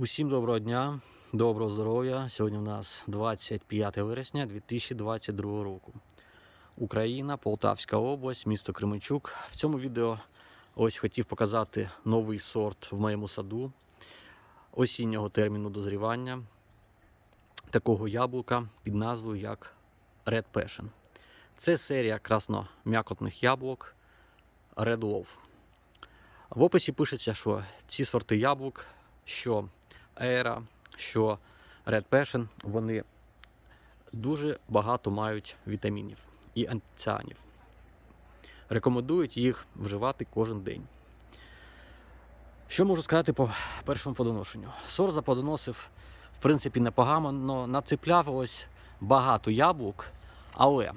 Усім доброго дня, доброго здоров'я. Сьогодні у нас 25 вересня 2022 року. Україна, Полтавська область, місто Кременчук. В цьому відео ось хотів показати новий сорт в моєму саду осіннього терміну дозрівання такого яблука під назвою як Red Passion. Це серія красно-м'якотних яблук Red Love. В описі пишеться, що ці сорти яблук, що Ера, що Red Passion, вони дуже багато мають вітамінів і антиціанів. Рекомендують їх вживати кожен день. Що можу сказати по першому подоношенню? Сорт заподоносив, в принципі, непогано, нацепляв ось багато яблук. Але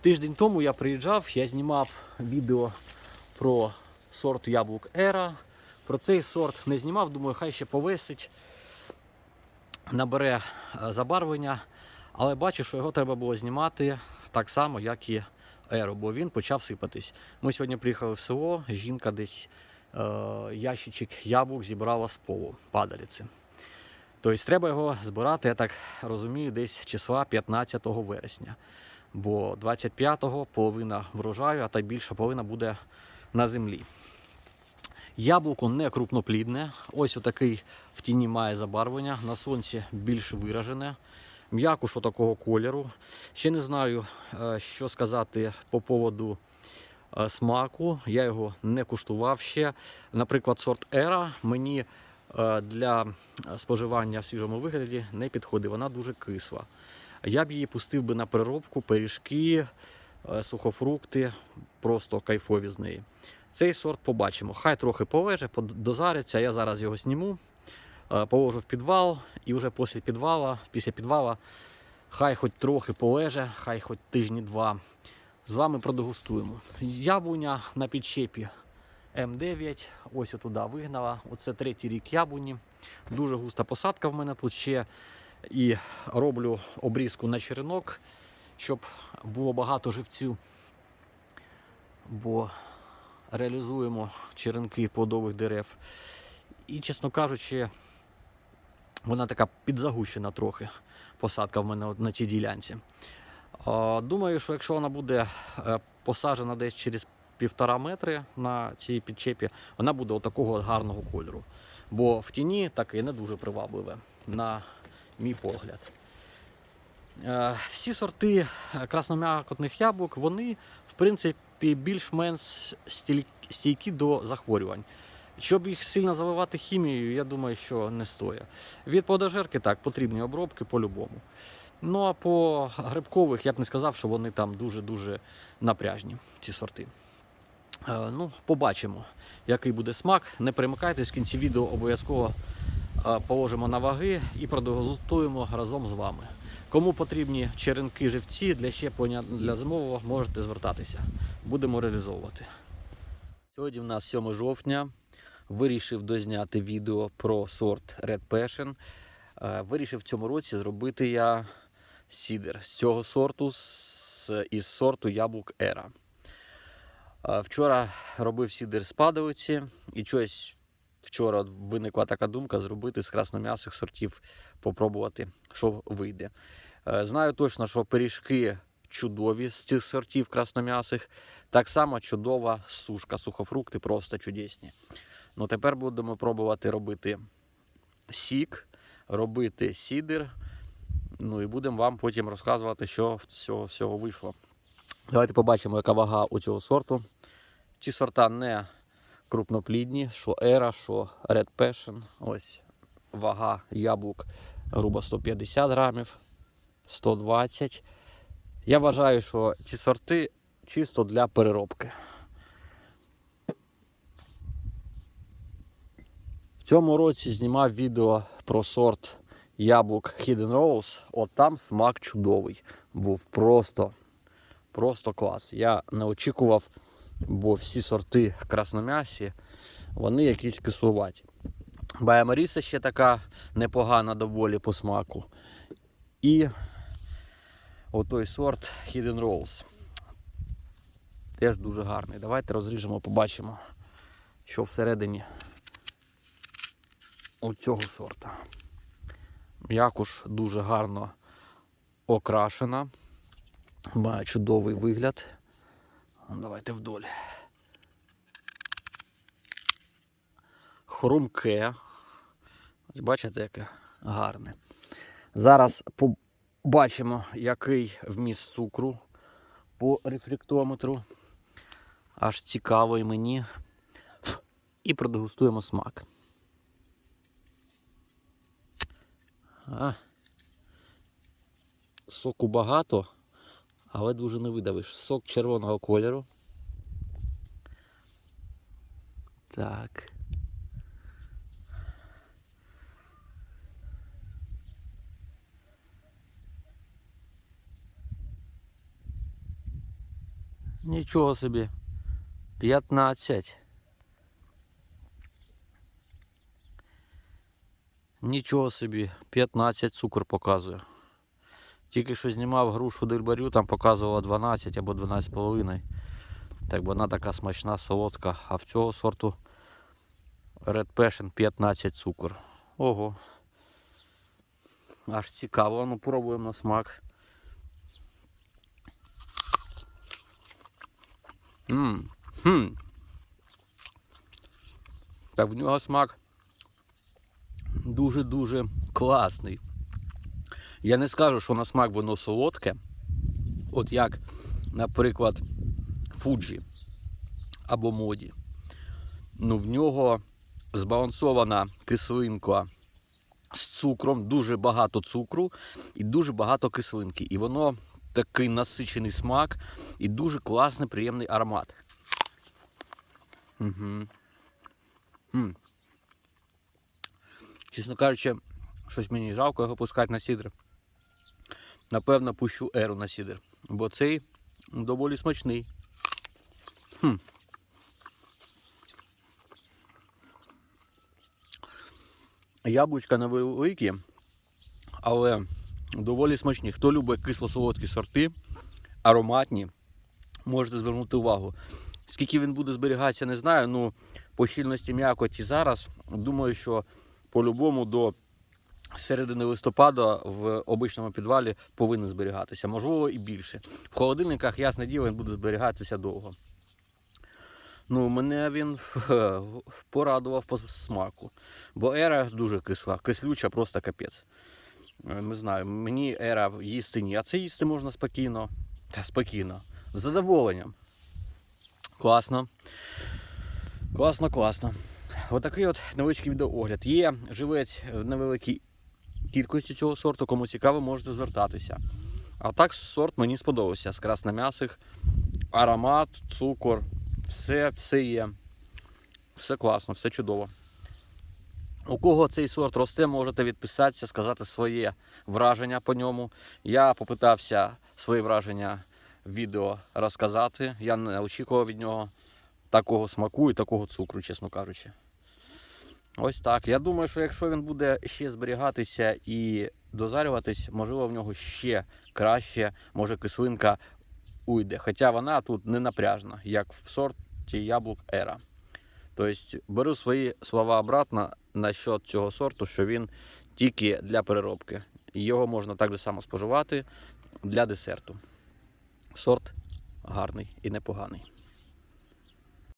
тиждень тому я приїжджав, я знімав відео про сорт яблук Ера. Про цей сорт не знімав, думаю, хай ще повисить, набере е, забарвлення, але бачу, що його треба було знімати так само, як і Еру, бо він почав сипатись. Ми сьогодні приїхали в село, жінка десь е, ящичок яблук зібрала з полу падаліці. Тобто треба його збирати, я так розумію, десь числа 15 вересня. Бо 25-го половина врожаю, а та більша половина буде на землі. Яблуко не крупноплідне. Ось отакий в тіні має забарвлення. На сонці більш виражене. М'якуш такого кольору. Ще не знаю, е, що сказати по поводу е, смаку. Я його не куштував ще. Наприклад, сорт Ера мені е, для споживання в свіжому вигляді не підходить. Вона дуже кисла. Я б її пустив би на переробку, пиріжки, сухофрукти, просто кайфові з неї. Цей сорт побачимо. Хай трохи полеже, дозариться. Я зараз його зніму, е, положу в підвал і вже після підвала, після підвала хай хоч трохи полеже, хай хоч тижні два. З вами продегустуємо. Яблуня на підчепі М9, ось отуди вигнала. Оце третій рік яблуні. Дуже густа посадка в мене тут ще. І роблю обрізку на черенок, щоб було багато живців. Бо реалізуємо черенки плодових дерев. І, чесно кажучи, вона така підзагущена трохи. Посадка в мене на цій ділянці. Думаю, що якщо вона буде е, посаджена десь через півтора метри на цій підчепі, вона буде отакого гарного кольору. Бо в тіні таке не дуже привабливе, на мій погляд. Е, Всі сорти е, красном'якотних яблук, вони, в принципі, більш-менш стійкі до захворювань. Щоб їх сильно заливати хімією, я думаю, що не стоїть. Від плодожерки так, потрібні обробки по-любому. Ну а по грибкових я б не сказав, що вони там дуже-дуже напряжні, ці сорти. Е, ну, побачимо, який буде смак. Не перемикайтесь, в кінці відео обов'язково положимо на ваги і продегустуємо разом з вами. Кому потрібні черенки живці для щеплення для зимового, можете звертатися. Будемо реалізовувати. Сьогодні в нас 7 жовтня. Вирішив дозняти відео про сорт Red Passion. Е, Вирішив в цьому році зробити я сідер з цього сорту, із сорту яблук Ера. Е, Вчора робив сідер з падалиці і щось вчора виникла така думка зробити з красном'ясих сортів, попробувати, що вийде. Е, Знаю точно, що пиріжки чудові з цих сортів красном'ясих. Так само чудова сушка, сухофрукти просто чудесні. Ну, тепер будемо пробувати робити сік, робити сідер. Ну і будемо вам потім розказувати, що з цього всього вийшло. Давайте побачимо, яка вага у цього сорту. Ці сорта не крупноплідні, що Ера, що Red Passion. Ось вага яблук грубо 150 грамів, 120. Я вважаю, що ці сорти чисто для переробки. В цьому році знімав відео про сорт яблук Hidden Rose. От там смак чудовий. Був просто, просто клас. Я не очікував, бо всі сорти красном'ясі, вони якісь кислуваті. Бая Маріса ще така непогана доволі по смаку. І отой сорт Hidden Rose. Теж дуже гарний. Давайте розріжемо, побачимо, що всередині у цього сорта. М'якуш дуже гарно окрашена. Має чудовий вигляд. Давайте вдоль. Хрумке. Ось бачите, яке гарне. Зараз побачимо, який вміст цукру по рефлектометру. Аж цікаво і мені. І продегустуємо смак. А. Соку багато, але дуже не видавиш. Сок червоного кольору. Так. Нічого собі. 15. Нічого собі, 15 цукор показує. Тільки що знімав грушу дельбарю, там показувало 12 або 12,5. Так вона така смачна, солодка. А в цього сорту Red Passion 15 цукор. Ого. Аж цікаво, ну пробуємо на смак. Ммм. Хм. Так в нього смак дуже-дуже класний. Я не скажу, що на смак воно солодке. От як, наприклад, Фуджі або моді. Ну, в нього збалансована кислинка з цукром, дуже багато цукру і дуже багато кислинки. І воно такий насичений смак і дуже класний, приємний аромат. Угу. М. Чесно кажучи, щось мені жалко його пускати на сідр. Напевно, пущу еру на сідр, бо цей доволі смачний. Хм. Яблучка невеликі, але доволі смачні. Хто любить кисло-солодкі сорти, ароматні, можете звернути увагу. Скільки він буде зберігатися, не знаю. Ну, по щільності м'якоті зараз, думаю, що по-любому до середини листопада в обичному підвалі повинен зберігатися. Можливо, і більше. В холодильниках, ясне діло, він буде зберігатися довго. Ну, мене він порадував по смаку. Бо ера дуже кисла, кислюча, просто капець. Е, Не знаю, мені ера їсти ні, а це їсти можна спокійно. Та спокійно. З задоволенням. Класно. Класно, класно. Отакий от невеличкий відеоогляд. Є живець в невеликій кількості цього сорту, кому цікаво, можете звертатися. А так сорт мені сподобався. З красном'ясих, аромат, цукор, все, все є. Все класно, все чудово. У кого цей сорт росте, можете відписатися, сказати своє враження по ньому. Я попитався свої враження в відео розказати. Я не очікував від нього такого смаку і такого цукру, чесно кажучи. Ось так. Я думаю, що якщо він буде ще зберігатися і дозарюватись, можливо, в нього ще краще, може кислинка уйде. Хоча вона тут не напряжна, як в сорті яблук Ера. Тобто беру свої слова обратно насчет цього сорту, що він тільки для переробки. Його можна так же само споживати для десерту. Сорт гарний і непоганий.